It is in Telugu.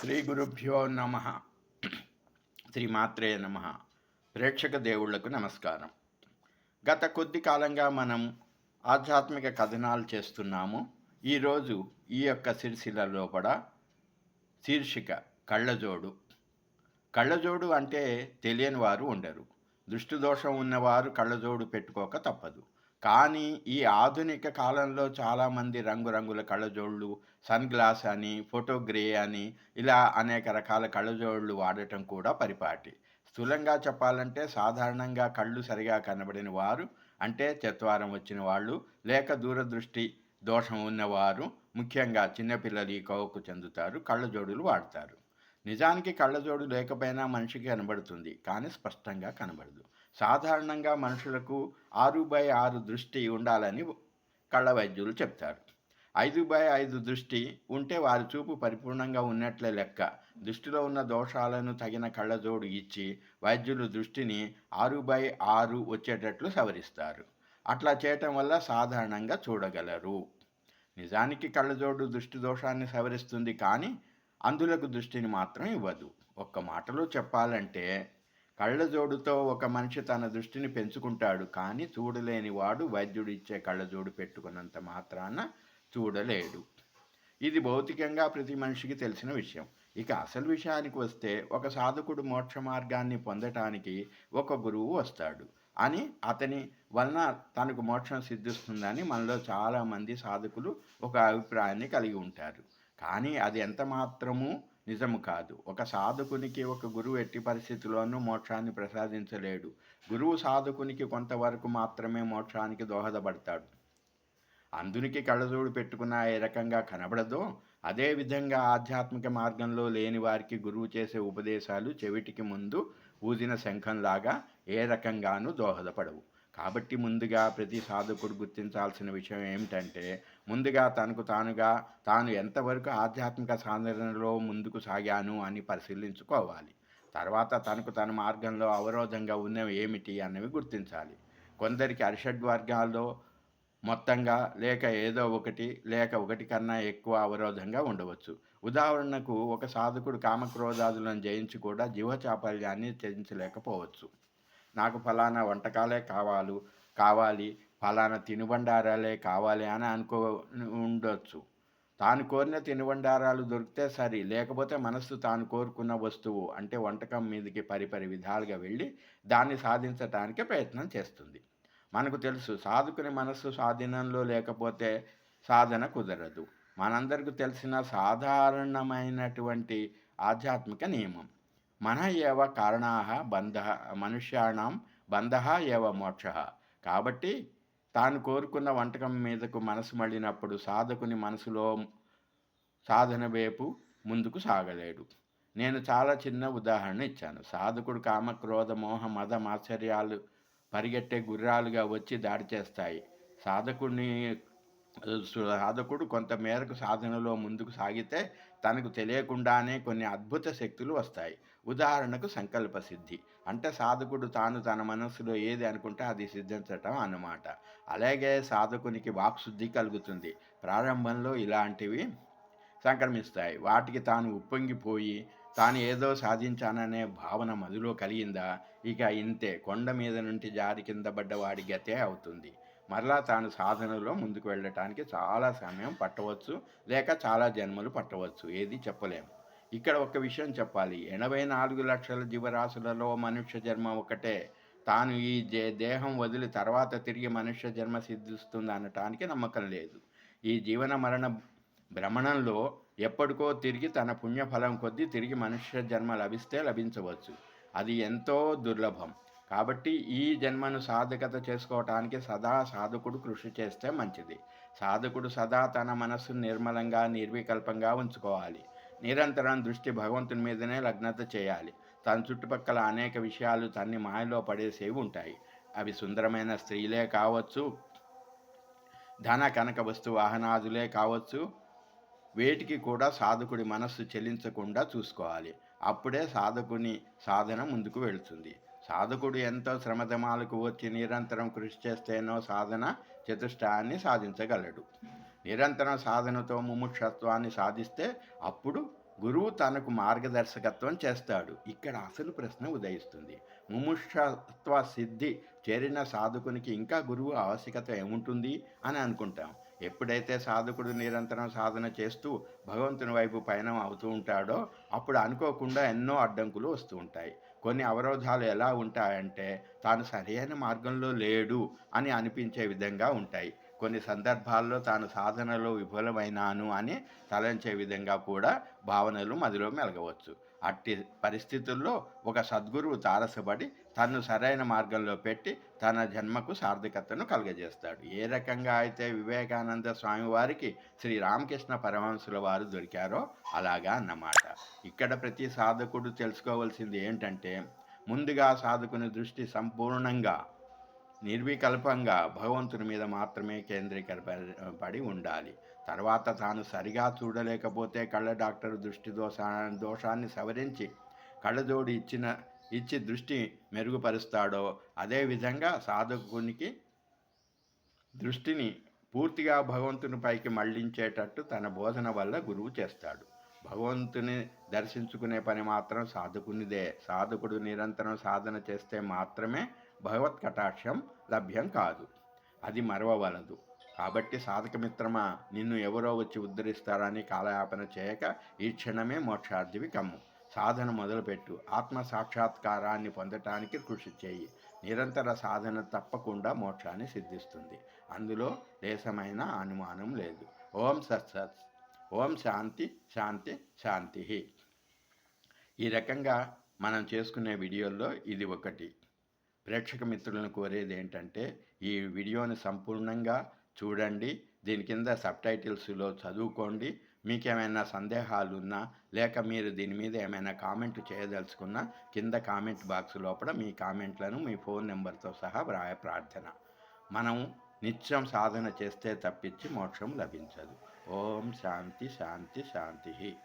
శ్రీ గురుభ్యో నమ. శ్రీమాత్రే నమ. ప్రేక్షక దేవుళ్ళకు నమస్కారం. గత కొద్ది కాలంగా మనం ఆధ్యాత్మిక కథనాలు చేస్తున్నాము. ఈరోజు ఈ యొక్క సిరిసిల లోపల శీర్షిక కళ్ళజోడు. కళ్ళజోడు అంటే తెలియని వారు ఉండరు. దృష్టిదోషం ఉన్నవారు కళ్ళజోడు పెట్టుకోక తప్పదు. కానీ ఈ ఆధునిక కాలంలో చాలామంది రంగురంగుల కళ్ళజోళ్ళు సన్ గ్లాస్ అని ఫోటోగ్రే అని ఇలా అనేక రకాల కళ్ళజోళ్ళు వాడటం కూడా పరిపాటి. స్థూలంగా చెప్పాలంటే సాధారణంగా కళ్ళు సరిగా కనబడిన వారు అంటే చత్వారం వచ్చిన వాళ్ళు లేక దూరదృష్టి దోషం ఉన్నవారు ముఖ్యంగా చిన్నపిల్లలు ఈ కోవకు చెందుతారు కళ్ళజోడులు వాడతారు. నిజానికి కళ్ళజోడు లేకపోయినా మనిషికి కనబడుతుంది కానీ స్పష్టంగా కనబడదు. సాధారణంగా మనుషులకు ఆరు బై ఆరు దృష్టి ఉండాలని కళ్ళ వైద్యులు చెప్తారు. ఐదు బై ఐదు దృష్టి ఉంటే వారి చూపు పరిపూర్ణంగా ఉన్నట్లే లెక్క. దృష్టిలో ఉన్న దోషాలను తగిన కళ్ళజోడు ఇచ్చి వైద్యులు దృష్టిని ఆరు బై ఆరు వచ్చేటట్లు సవరిస్తారు. అట్లా చేయటం వల్ల సాధారణంగా చూడగలరు. నిజానికి కళ్ళజోడు దృష్టి దోషాన్ని సవరిస్తుంది కానీ అందులకు దృష్టిని మాత్రం ఇవ్వదు. ఒక్క మాటలో చెప్పాలంటే కళ్ళజోడుతో ఒక మనిషి తన దృష్టిని పెంచుకుంటాడు కానీ చూడలేని వాడు వైద్యుడు ఇచ్చే కళ్ళజోడు పెట్టుకున్నంత మాత్రాన చూడలేడు. ఇది భౌతికంగా ప్రతి మనిషికి తెలిసిన విషయం. ఇక అసలు విషయానికి వస్తే ఒక సాధకుడు మోక్ష మార్గాన్ని పొందటానికి ఒక గురువు వస్తాడు. అని అతని వలన తనకు మోక్షం సిద్ధిస్తుందని మనలో చాలామంది సాధకులు ఒక అభిప్రాయాన్ని కలిగి ఉంటారు. కానీ అది ఎంత మాత్రము నిజము కాదు. ఒక సాధకునికి ఒక గురువు ఎట్టి పరిస్థితుల్లోనూ మోక్షాన్ని ప్రసాదించలేడు. గురువు సాధకునికి కొంతవరకు మాత్రమే మోక్షానికి దోహదపడతాడు. అందునికి కళ్ళజోడు పెట్టుకున్న ఏ రకంగా కనబడదో అదేవిధంగా ఆధ్యాత్మిక మార్గంలో లేని వారికి గురువు చేసే ఉపదేశాలు చెవిటికి ముందు ఊదిన శంఖంలాగా ఏ రకంగానూ దోహదపడవు. కాబట్టి ముందుగా ప్రతి సాధకుడు గుర్తించాల్సిన విషయం ఏమిటంటే ముందుగా తనకు తానుగా తాను ఎంతవరకు ఆధ్యాత్మిక సాధనలో ముందుకు సాగాను అని పరిశీలించుకోవాలి. తర్వాత తనకు తన మార్గంలో అవరోధంగా ఉన్నవి ఏమిటి అన్నవి గుర్తించాలి. కొందరికి అరిషడ్ వర్గాల్లో మొత్తంగా లేక ఏదో ఒకటి లేక ఒకటి కన్నా ఎక్కువ అవరోధంగా ఉండవచ్చు. ఉదాహరణకు ఒక సాధకుడు కామక్రోధాదులను జయించి కూడా జీవచాపల్యాన్ని త్యజించలేకపోవచ్చు. నాకు ఫలానా వంటకాలే కావాలి కావాలి ఫలానా తినుబండారాలే కావాలి అని అనుకో ఉండొచ్చు. తాను కోరిన తినుబండారాలు దొరికితే సరి లేకపోతే మనస్సు తాను కోరుకున్న వస్తువు అంటే వంటకం మీదకి పరిపరి విధాలుగా వెళ్ళి దాన్ని సాధించటానికి ప్రయత్నం చేస్తుంది. మనకు తెలుసు సాధుకుని మనస్సు స్వాధీనంలో లేకపోతే సాధన కుదరదు. మనందరికీ తెలిసిన సాధారణమైనటువంటి ఆధ్యాత్మిక నియమం. మన ఏవ కారణా బంధ మనుష్యాణం బంధ ఏవ మోక్ష. కాబట్టి తాను కోరుకున్న వంటకం మీదకు మనసు మళ్ళినప్పుడు సాధకుని మనసులో సాధన వైపు ముందుకు సాగలేడు. నేను చాలా చిన్న ఉదాహరణ ఇచ్చాను. సాధకుడు కామ క్రోధ మోహ మద మాత్సర్యాలు పరిగెట్టే గుర్రాలుగా వచ్చి దాడి చేస్తాయి. సాధకుడిని సాధకుడు కొంత మేరకు సాధనలో ముందుకు సాగితే తనకు తెలియకుండానే కొన్ని అద్భుత శక్తులు వస్తాయి. ఉదాహరణకు సంకల్ప సిద్ధి. అంటే సాధకుడు తాను తన మనస్సులో ఏది అనుకుంటే అది సిద్ధించటం అన్నమాట. అలాగే సాధకునికి వాక్శుద్ధి కలుగుతుంది. ప్రారంభంలో ఇలాంటివి సంక్రమిస్తాయి. వాటికి తాను ఉప్పొంగిపోయి తాను ఏదో సాధించాననే భావన మదిలో కలిగిందా? ఇక ఇంతే. కొండ మీద నుండి జారి కింద పడ్డవాడి గతే అవుతుంది. మరలా తాను సాధనలో ముందుకు వెళ్ళటానికి చాలా సమయం పట్టవచ్చు లేక చాలా జన్మలు పట్టవచ్చు. ఏది చెప్పలేము. ఇక్కడ ఒక విషయం చెప్పాలి. ఎనభై నాలుగు లక్షల జీవరాశులలో మనుష్య జన్మ ఒకటే. తాను ఈ దేహం వదిలి తర్వాత తిరిగి మనుష్య జన్మ సిద్ధిస్తుంది అనటానికి నమ్మకం లేదు. ఈ జీవన మరణ భ్రమణంలో ఎప్పటికో తిరిగి తన పుణ్యఫలం కొద్దీ తిరిగి మనుష్య జన్మ లభిస్తే లభించవచ్చు. అది ఎంతో దుర్లభం. కాబట్టి ఈ జన్మను సాధకత చేసుకోవటానికి సదా సాధకుడు కృషి చేస్తే మంచిది. సాధకుడు సదా తన మనస్సు నిర్మలంగా నిర్వికల్పంగా ఉంచుకోవాలి. నిరంతరం దృష్టి భగవంతుని మీదనే లగ్నత చేయాలి. తన చుట్టుపక్కల అనేక విషయాలు తన్ని మాయలో పడేసేవి ఉంటాయి. అవి సుందరమైన స్త్రీలే కావచ్చు ధన కనక వస్తు వాహనాదులే కావచ్చు వేటికి కూడా సాధకుడి మనస్సు చెల్లించకుండా చూసుకోవాలి. అప్పుడే సాధకుని సాధన ముందుకు వెళుతుంది. సాధకుడు ఎంతో శ్రమధమాలకు వచ్చి నిరంతరం కృషి చేస్తేనో సాధన చతుష్టాన్ని సాధించగలడు. నిరంతరం సాధనతో ముముక్షత్వాన్ని సాధిస్తే అప్పుడు గురువు తనకు మార్గదర్శకత్వం చేస్తాడు. ఇక్కడ అసలు ప్రశ్న ఉదయిస్తుంది. ముముక్షత్వ సిద్ధి చేరిన సాధకునికి ఇంకా గురువు ఆవశ్యకత ఏముంటుంది అని అనుకుంటాం. ఎప్పుడైతే సాధకుడు నిరంతరం సాధన చేస్తూ భగవంతుని వైపు పయనం అవుతూ ఉంటాడో అప్పుడు అనుకోకుండా ఎన్నో అడ్డంకులు వస్తూ ఉంటాయి. కొన్ని అవరోధాలు ఎలా ఉంటాయంటే తాను సరైన మార్గంలో లేడు అని అనిపించే విధంగా ఉంటాయి. కొన్ని సందర్భాల్లో తాను సాధనలో విఫలమైనాను అని తలంచే విధంగా కూడా భావనలు మదిలో మెలగవచ్చు. అట్టి పరిస్థితుల్లో ఒక సద్గురువు తారసపడి తను సరైన మార్గంలో పెట్టి తన జన్మకు సార్థకతను కలుగజేస్తాడు. ఏ రకంగా అయితే వివేకానంద స్వామి వారికి శ్రీ రామకృష్ణ పరమహంసుల వారు దొరికారో అలాగా అన్నమాట. ఇక్కడ ప్రతి సాధకుడు తెలుసుకోవాల్సింది ఏంటంటే ముందుగా సాధకుని దృష్టి సంపూర్ణంగా నిర్వికల్పంగా భగవంతుని మీద మాత్రమే కేంద్రీకరపడి ఉండాలి. తర్వాత తాను సరిగా చూడలేకపోతే కళ్ళ డాక్టర్ దృష్టి దోషా దోషాన్ని సవరించి కళ్ళజోడి ఇచ్చిన ఇచ్చి దృష్టి మెరుగుపరుస్తాడో అదేవిధంగా సాధకునికి దృష్టిని పూర్తిగా భగవంతుని పైకి మళ్ళించేటట్టు తన బోధన వల్ల గురువు చేస్తాడు. భగవంతుని దర్శించుకునే పని మాత్రం సాధకునిదే. సాధకుడు నిరంతరం సాధన చేస్తే మాత్రమే భగవత్ కటాక్షం లభ్యం కాదు. అది మరవవలదు. కాబట్టి సాధకమిత్రమా నిన్ను ఎవరో వచ్చి ఉద్ధరిస్తారని కాలయాపన చేయక ఈ క్షణమే మోక్షార్థివి కమ్ము. సాధన మొదలుపెట్టు. ఆత్మ సాక్షాత్కారాన్ని పొందటానికి కృషి చేయి. నిరంతర సాధన తప్పకుండా మోక్షాన్ని సిద్ధిస్తుంది. అందులో దేశమైన అనుమానం లేదు. ఓం సత్సత్ ఓం శాంతి శాంతి శాంతి. ఈ రకంగా మనం చేసుకునే వీడియోల్లో ఇది ఒకటి. ప్రేక్షక మిత్రులను కోరేది ఏంటంటే ఈ వీడియోని సంపూర్ణంగా చూడండి. దీని కింద సబ్ టైటిల్స్లో చదువుకోండి. మీకేమైనా సందేహాలు ఉన్నా లేక మీరు దీని మీద ఏమైనా కామెంట్ చేయదలుచుకున్నా కింద కామెంట్ బాక్స్ లోపల మీ కామెంట్లను మీ ఫోన్ నెంబర్తో సహా వ్రాయ ప్రార్థన. మనం నిత్యం సాధన చేస్తే తప్పించి మోక్షం లభించదు. ఓం శాంతి శాంతి శాంతి.